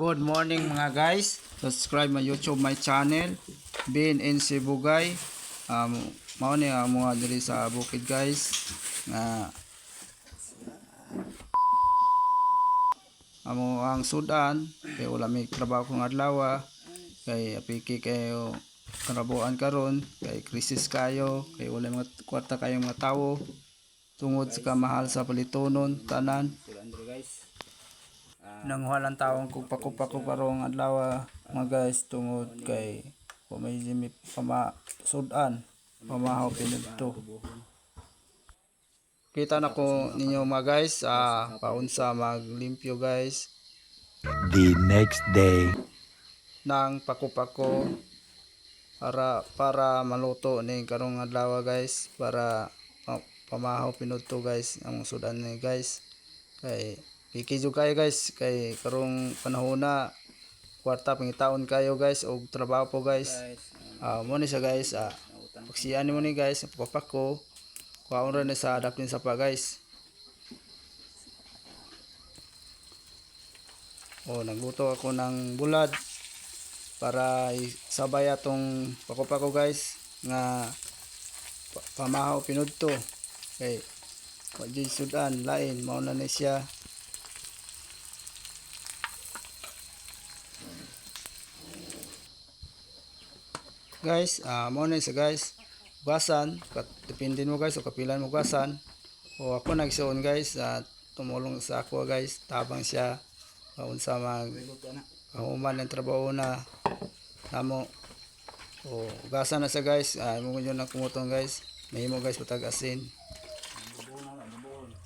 Good morning mga guys. Subscribe my YouTube my channel. Bin in Sibugay. Um, mao ni ang mga diri sa bukid guys. Nga amo ang sudan kay wala may trabaho kong adlaw kay apiki kayo karabuan karon kay krisis kayo kay wala mga kwarta kayong mga tawo tungod sa kamahal sa palitonon tanan nang walang taong kupa-kupa ko parong adlaw mga guys tungod kay jimi pama sudan pamahaw pinudto. Kita na ko ninyo mga guys ah paunsa maglimpyo guys. The next day. ng pakupako para para maluto ni karong adlaw guys para pa- pamahaw pinudto guys ang sudan ni guys. Kay pikidyo kayo guys. Kay karong panahon na kwarta pangitaon kayo guys og trabaho po guys. Ah mo ni siya guys. Ah pagsiyaan mo ni guys papako kuhaon ra ni sa daplin sa pa guys. O nagluto ako ng bulad para isabay atong pakopako guys nga pa- pamahaw pinudto. Kay wa jud sudan lain mao na ni siya guys ah mao na siya guys. Ugasan kat mo guys o kapilan mo ugasan o ako nagsuon guys at tumulong sa ako guys. Tabang siya. Kaunsa mag kahuman ng trabaho na namo. O ugasan na sa guys. Ay mo yun na kumutong guys. May mo guys patag asin.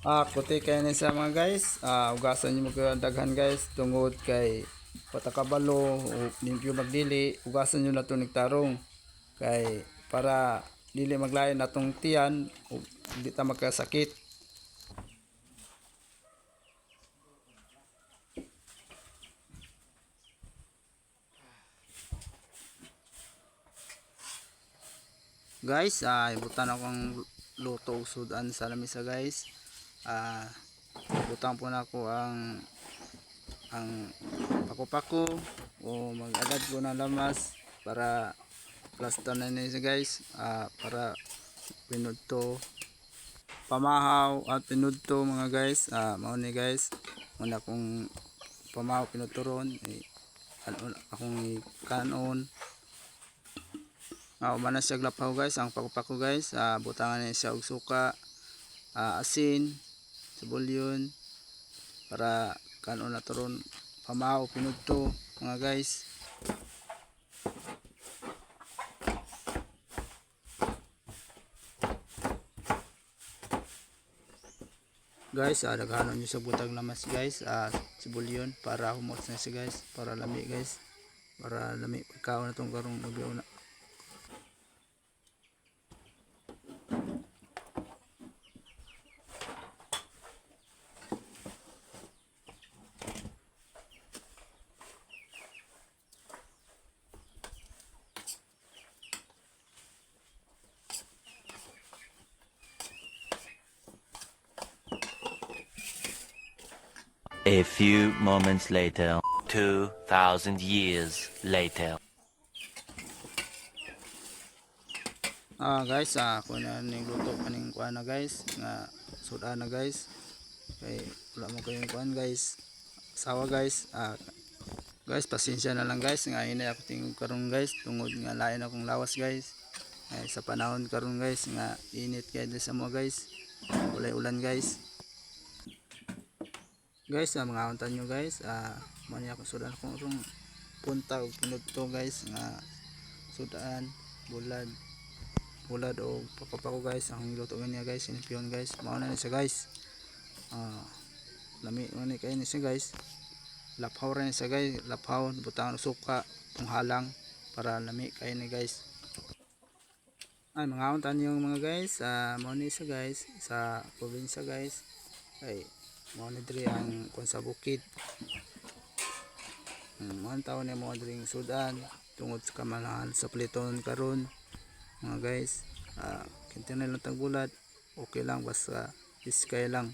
Ah kuti kay ni sa mga guys. Ah ugasan niyo mo ang daghan guys. Tungod kay patakabalo o limpyo magdili ugasan niyo na to tarong kay para dili maglain natong tiyan o di ta magkasakit. Guys ah ibutan ako ang luto ug sudan sa lamisa guys. Ah ibutan po na ako ang ang pako-pako o mag-agad ko na lamas para plasta na niya guys. Ah para pinudto pamahaw at pinudto mga guys. Ah mao ni guys muna kong pamahaw pinudturon eh, akong kanon Ah, umana siya glapaw guys, ang pakupako guys, ah, butangan niya siya og suka, ah, asin, sibulyon, para kanon na turon pamahaw pinudto mga guys. Guys, ah, daghanon niyo sa butag lamas guys, ah, sibulyon para humot na siya guys, para lami guys, para lami pagkaon na tong karong ugyaw na. A few moments later. 2,000 years later. Ah guys, ah ako na ning luto kaning kuan na guys, nga suda na guys. Kay wala mo kayong kuan guys. Sawa guys. Ah guys, pasensya na lang guys nga inay ako tingog karon guys tungod nga lain akong lawas guys. Ay, sa panahon karon guys nga init kay sa mo guys. Ulay ulan guys. Guys, ah, mga untan nyo guys, ah mani ako sudan akong rong punta og pinudto guys nga sudan bulad bulad o papapako guys ang luto niya guys sinipyon guys mauna na siya guys. Ah lami ni kayo ni siya guys. Laphaw rin siya guys laphaw butang suka kung halang para lami kayo ni guys. Ay mga untan yung mga guys mao ni siya guys sa probinsya guys. Ay mao ni ang kun sa bukid. Hmm, mga taon ni mo diri sudan tungod sa kamalahan sa pliton karon mga guys. Ah kintinay lang tag bulat okay lang basta iskay lang